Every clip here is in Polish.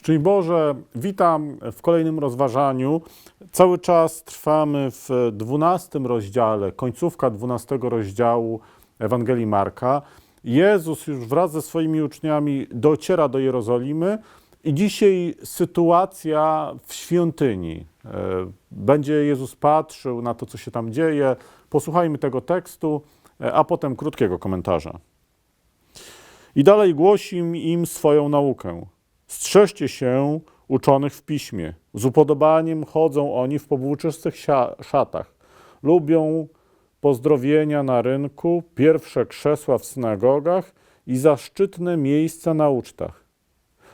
Szczęść Boże, witam w kolejnym rozważaniu. Cały czas trwamy w 12 rozdziale, końcówka 12 rozdziału Ewangelii Marka. Jezus już wraz ze swoimi uczniami dociera do Jerozolimy i dzisiaj sytuacja w świątyni. E, Będzie Jezus patrzył na to, co się tam dzieje. Posłuchajmy tego tekstu, e, a potem krótkiego komentarza. I dalej głosi im swoją naukę. Strzeżcie się uczonych w piśmie. Z upodobaniem chodzą oni w powłóczystych szatach. Lubią pozdrowienia na rynku, pierwsze krzesła w synagogach i zaszczytne miejsca na ucztach.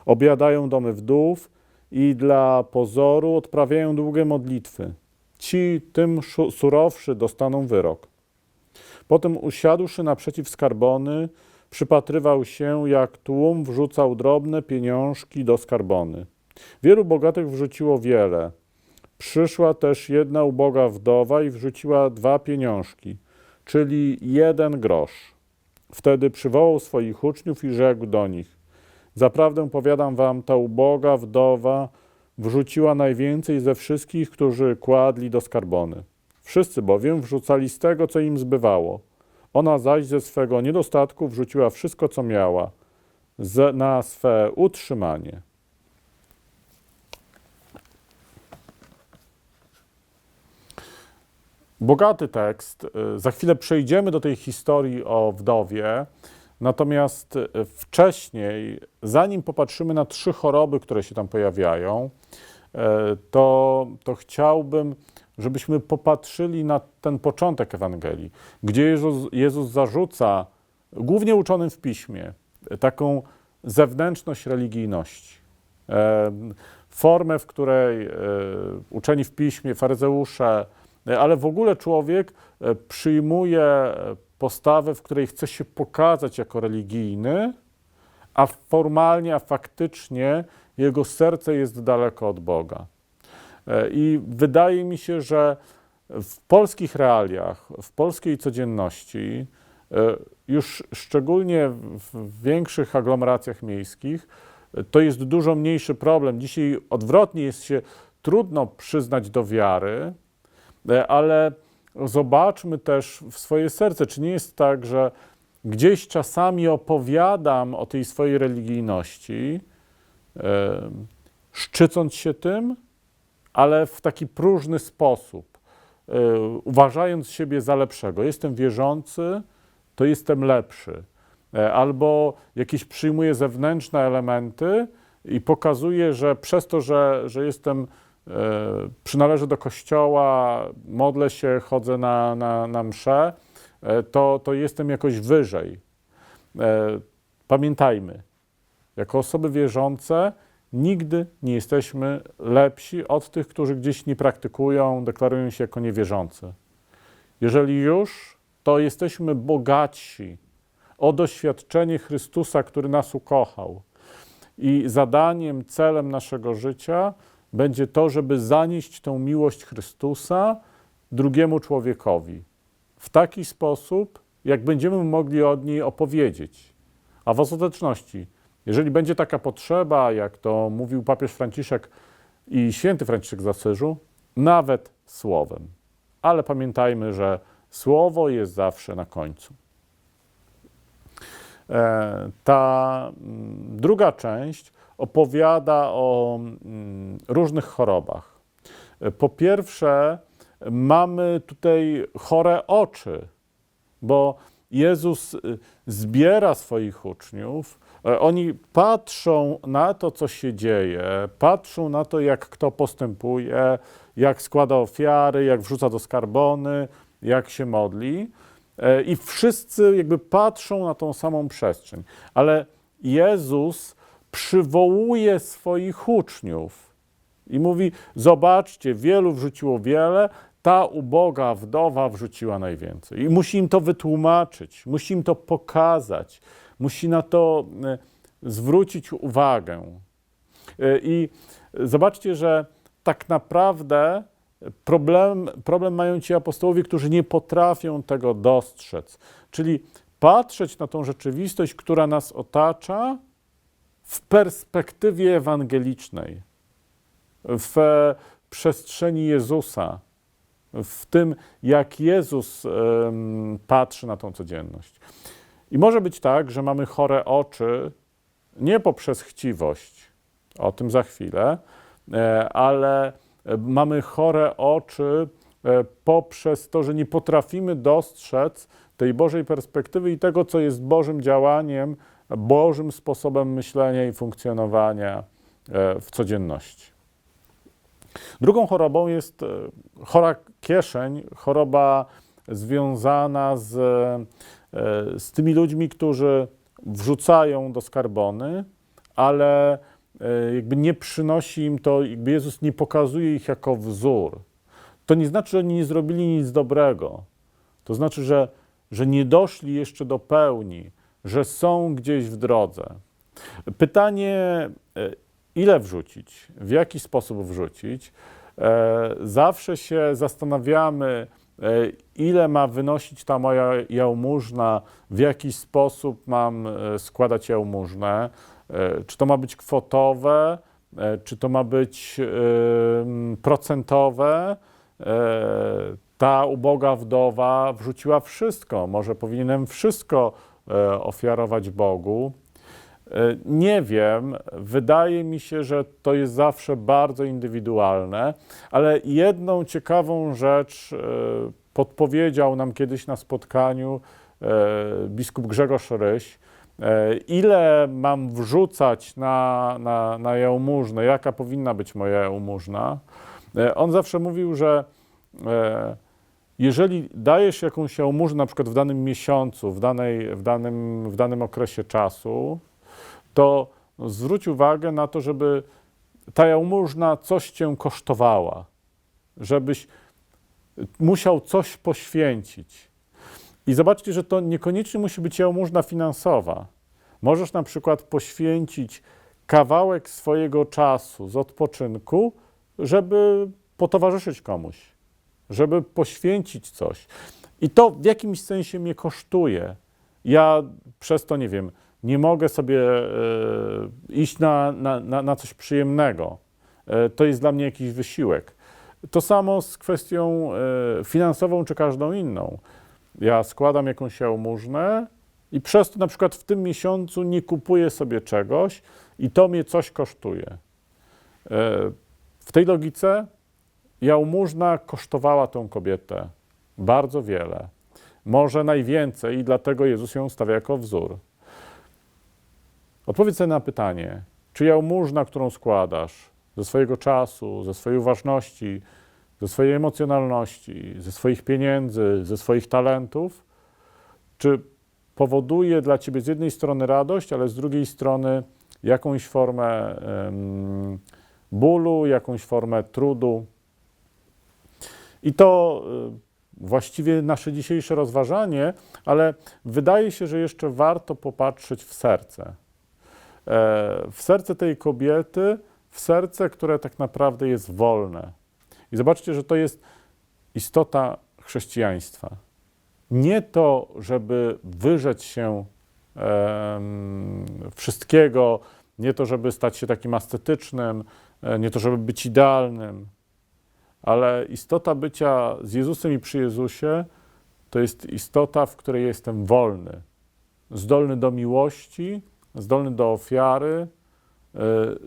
Obiadają domy wdów i dla pozoru odprawiają długie modlitwy. Ci, tym surowszy, dostaną wyrok. Potem usiadłszy naprzeciw skarbony, przypatrywał się, jak tłum wrzucał drobne pieniążki do skarbony. Wielu bogatych wrzuciło wiele. Przyszła też jedna uboga wdowa i wrzuciła dwa pieniążki, czyli jeden grosz. Wtedy przywołał swoich uczniów i rzekł do nich: Zaprawdę powiadam wam, ta uboga wdowa wrzuciła najwięcej ze wszystkich, którzy kładli do skarbony. Wszyscy bowiem wrzucali z tego, co im zbywało. Ona zaś ze swego niedostatku wrzuciła wszystko, co miała, na swe utrzymanie. Bogaty tekst. Y, Za chwilę przejdziemy do tej historii o wdowie. Natomiast y, wcześniej, zanim popatrzymy na trzy choroby, które się tam pojawiają, y, to, to chciałbym, żebyśmy popatrzyli na ten początek Ewangelii, gdzie Jezus, Jezus zarzuca głównie uczonym w piśmie taką zewnętrzność religijności. E, Formę, w której e, uczeni w piśmie, faryzeusze, e, ale w ogóle człowiek przyjmuje postawę, w której chce się pokazać jako religijny, a formalnie, a faktycznie jego serce jest daleko od Boga. I wydaje mi się, że w polskich realiach, w polskiej codzienności, e, już szczególnie w większych aglomeracjach miejskich, e, to jest dużo mniejszy problem. Dzisiaj odwrotnie jest się trudno przyznać do wiary, e, ale zobaczmy też w swoje serce, czy nie jest tak, że gdzieś czasami opowiadam o tej swojej religijności, szczycąc się tym, ale w taki próżny sposób, y, uważając siebie za lepszego. Jestem wierzący, to jestem lepszy. E, Albo jakieś przyjmuję zewnętrzne elementy i pokazuję, że przez to, że, że jestem, e, przynależę do kościoła, modlę się, chodzę na, na, na mszę, e, to, to jestem jakoś wyżej. E, Pamiętajmy, jako osoby wierzące, nigdy nie jesteśmy lepsi od tych, którzy gdzieś nie praktykują, deklarują się jako niewierzący. Jeżeli już, to jesteśmy bogatsi o doświadczenie Chrystusa, który nas ukochał. I zadaniem, celem naszego życia będzie to, żeby zanieść tę miłość Chrystusa drugiemu człowiekowi. W taki sposób, jak będziemy mogli od niej opowiedzieć. A w ostateczności, jeżeli będzie taka potrzeba, jak to mówił papież Franciszek i święty Franciszek z Asyżu, nawet słowem. Ale pamiętajmy, że słowo jest zawsze na końcu. E, Ta mm, druga część opowiada o mm, różnych chorobach. E, Po pierwsze, mamy tutaj chore oczy, bo Jezus y, zbiera swoich uczniów, oni patrzą na to, co się dzieje, patrzą na to, jak kto postępuje, jak składa ofiary, jak wrzuca do skarbony, jak się modli. E, I wszyscy jakby patrzą na tą samą przestrzeń. Ale Jezus przywołuje swoich uczniów i mówi: Zobaczcie, wielu wrzuciło wiele, ta uboga wdowa wrzuciła najwięcej. I musi im to wytłumaczyć, musi im to pokazać, musi na to e, zwrócić uwagę. E, I zobaczcie, że tak naprawdę problem, problem mają ci apostołowie, którzy nie potrafią tego dostrzec. Czyli patrzeć na tą rzeczywistość, która nas otacza, w perspektywie ewangelicznej, w przestrzeni Jezusa, w tym, jak Jezus patrzy na tą codzienność. I może być tak, że mamy chore oczy nie poprzez chciwość, o tym za chwilę, e, ale e, mamy chore oczy e, poprzez to, że nie potrafimy dostrzec tej Bożej perspektywy i tego, co jest Bożym działaniem, Bożym sposobem myślenia i funkcjonowania w codzienności. Drugą chorobą jest chora kieszeń, choroba związana z, z tymi ludźmi, którzy wrzucają do skarbony, ale e, jakby nie przynosi im to, jakby Jezus nie pokazuje ich jako wzór. To nie znaczy, że oni nie zrobili nic dobrego. To znaczy, że, że nie doszli jeszcze do pełni, że są gdzieś w drodze. Pytanie, e, ile wrzucić, w jaki sposób wrzucić. E, Zawsze się zastanawiamy, e, ile ma wynosić ta moja jałmużna, w jaki sposób mam e, składać jałmużnę. E, Czy to ma być kwotowe, e, czy to ma być procentowe. Ta uboga wdowa wrzuciła wszystko. Może powinienem wszystko ofiarować Bogu. Nie wiem, wydaje mi się, że to jest zawsze bardzo indywidualne, ale jedną ciekawą rzecz podpowiedział nam kiedyś na spotkaniu e, biskup Grzegorz Ryś. E, Ile mam wrzucać na, na, na jałmużnę, jaka powinna być moja jałmużna? E, On zawsze mówił, że jeżeli dajesz jakąś jałmużnę na przykład w danym miesiącu, w, danej, w, danym, w danym okresie czasu, to zwróć uwagę na to, żeby ta jałmużna coś cię kosztowała, żebyś musiał coś poświęcić. I zobaczcie, że to niekoniecznie musi być jałmużna finansowa. Możesz na przykład poświęcić kawałek swojego czasu z odpoczynku, żeby potowarzyszyć komuś, żeby poświęcić coś. I to w jakimś sensie mnie kosztuje. Ja przez to, nie wiem, nie mogę sobie e, iść na, na, na, coś przyjemnego. E, to jest dla mnie jakiś wysiłek. To samo z kwestią e, finansową czy każdą inną. Ja składam jakąś jałmużnę i przez to na przykład w tym miesiącu nie kupuję sobie czegoś i to mnie coś kosztuje. E, W tej logice jałmużna kosztowała tą kobietę bardzo wiele. Może najwięcej i dlatego Jezus ją stawia jako wzór. Odpowiedz sobie na pytanie, czy jałmużna, którą składasz ze swojego czasu, ze swojej uważności, ze swojej emocjonalności, ze swoich pieniędzy, ze swoich talentów, czy powoduje dla ciebie z jednej strony radość, ale z drugiej strony jakąś formę bólu, jakąś formę trudu. I to y, właściwie nasze dzisiejsze rozważanie, ale wydaje się, że jeszcze warto popatrzeć w serce. E, W serce tej kobiety, w serce, które tak naprawdę jest wolne. I zobaczcie, że to jest istota chrześcijaństwa. Nie to, żeby wyrzec się em, wszystkiego, nie to, żeby stać się takim ascetycznym, e, nie to, żeby być idealnym, ale istota bycia z Jezusem i przy Jezusie to jest istota, w której jestem wolny, zdolny do miłości, zdolny do ofiary, e,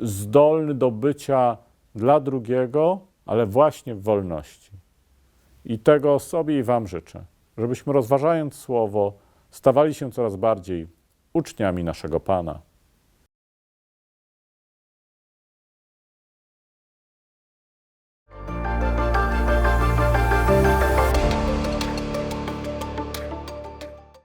zdolny do bycia dla drugiego, ale właśnie w wolności. I tego sobie i Wam życzę, żebyśmy rozważając Słowo, stawali się coraz bardziej uczniami naszego Pana.